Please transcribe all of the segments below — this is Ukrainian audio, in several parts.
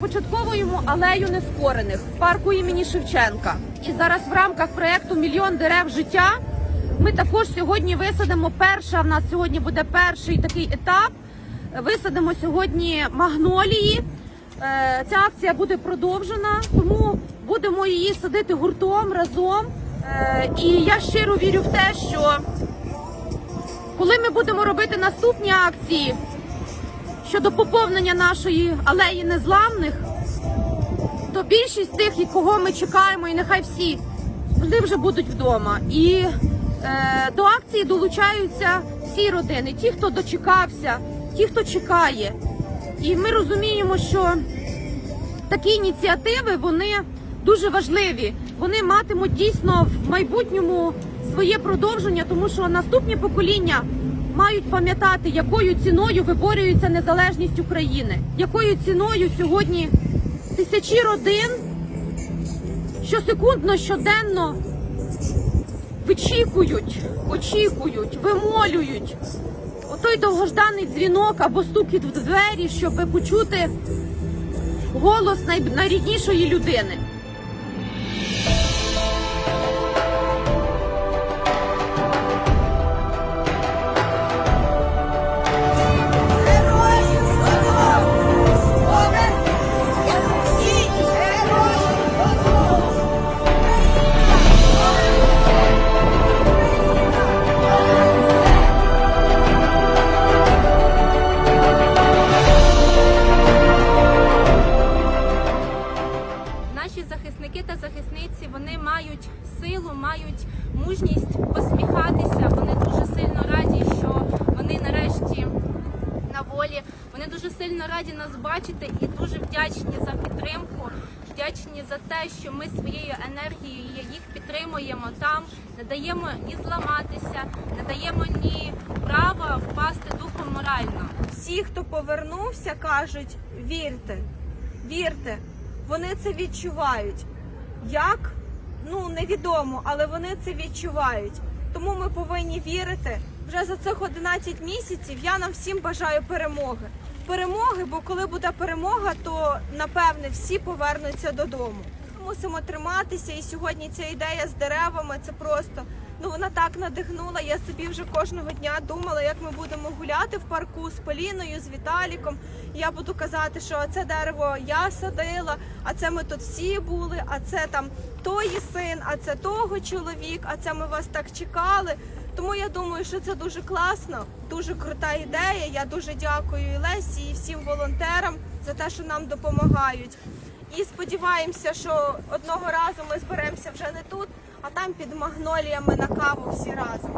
Початковуємо алею нескорених в парку імені Шевченка. І зараз в рамках проєкту Мільйон дерев життя ми також сьогодні висадимо перша. В нас сьогодні буде перший такий етап. Висадимо сьогодні магнолії. Е, Ця акція буде продовжена, тому будемо її садити гуртом разом. Е, І я щиро вірю в те, що коли ми будемо робити наступні акції, щодо поповнення нашої алеї незламних, то більшість тих, кого ми чекаємо, і нехай всі вони вже будуть вдома. І е, до акції долучаються всі родини, ті, хто дочекався, ті, хто чекає. І ми розуміємо, що такі ініціативи вони дуже важливі. Вони матимуть дійсно в майбутньому своє продовження, тому що наступні покоління мають пам'ятати, якою ціною виборюється незалежність України, якою ціною сьогодні тисячі родин щосекундно, щоденно вичікують, очікують, вимолюють отой довгожданий дзвінок або стукіт в двері, щоб почути голос найріднішої людини. Наші захисники та захисниці вони мають силу, мають мужність посміхатися. Вони дуже сильно раді, що вони нарешті на волі. Вони дуже сильно раді нас бачити і дуже вдячні за підтримку. Вдячні за те, що ми своєю енергією їх підтримуємо там, не даємо ні зламатися, не даємо ні права впасти духом морально. всі, хто повернувся, кажуть: вірте, вірте, вони це відчувають. Як? Ну невідомо, але вони це відчувають. Тому ми повинні вірити. Вже за цих 11 місяців я нам всім бажаю перемоги. Перемоги, бо коли буде перемога, то напевне всі повернуться додому. Мусимо триматися, і сьогодні ця ідея з деревами це просто ну вона так надихнула. Я собі вже кожного дня думала, як ми будемо гуляти в парку з Поліною, з Віталіком. Я буду казати, що це дерево я садила, а це ми тут всі були, а це там той син, а це того чоловік, а це ми вас так чекали. Тому я думаю, що це дуже класно, дуже крута ідея. Я дуже дякую і Лесі, і всім волонтерам за те, що нам допомагають. І сподіваємося, що одного разу ми зберемося вже не тут, а там під магноліями на каву всі разом.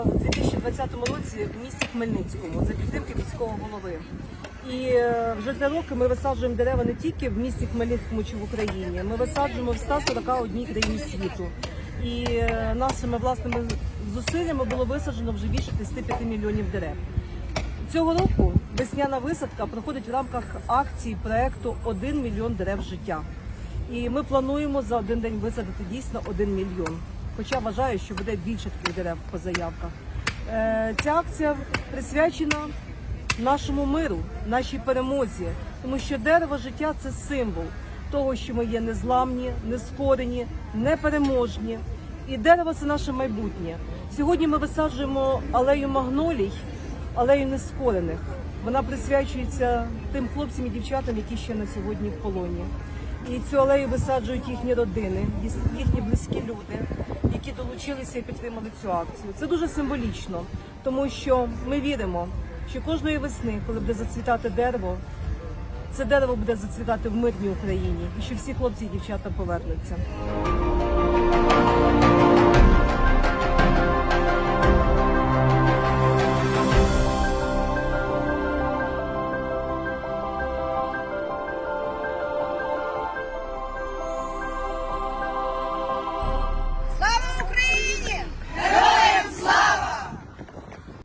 У 2020 році в місті Хмельницькому за підтримки міського голови. І е, вже три роки ми висаджуємо дерева не тільки в місті Хмельницькому чи в Україні. Ми висаджуємо в 141 країні світу. І е, нашими власними зусиллями було висаджено вже більше 35 мільйонів дерев. Цього року весняна висадка проходить в рамках акції проекту «1 мільйон дерев життя. І ми плануємо за один день висадити дійсно 1 мільйон. Хоча вважаю, що буде більше таких дерев по заявках. Е, Ця акція присвячена нашому миру, нашій перемозі, тому що дерево життя це символ того, що ми є незламні, нескорені, непереможні. І дерево це наше майбутнє. Сьогодні ми висаджуємо алею магнолій, алею нескорених. Вона присвячується тим хлопцям і дівчатам, які ще на сьогодні в полоні. І цю алею висаджують їхні родини, їхні близькі люди, які долучилися і підтримали цю акцію. Це дуже символічно, тому що ми віримо, що кожної весни, коли буде зацвітати дерево, це дерево буде зацвітати в мирній Україні, і що всі хлопці і дівчата повернуться.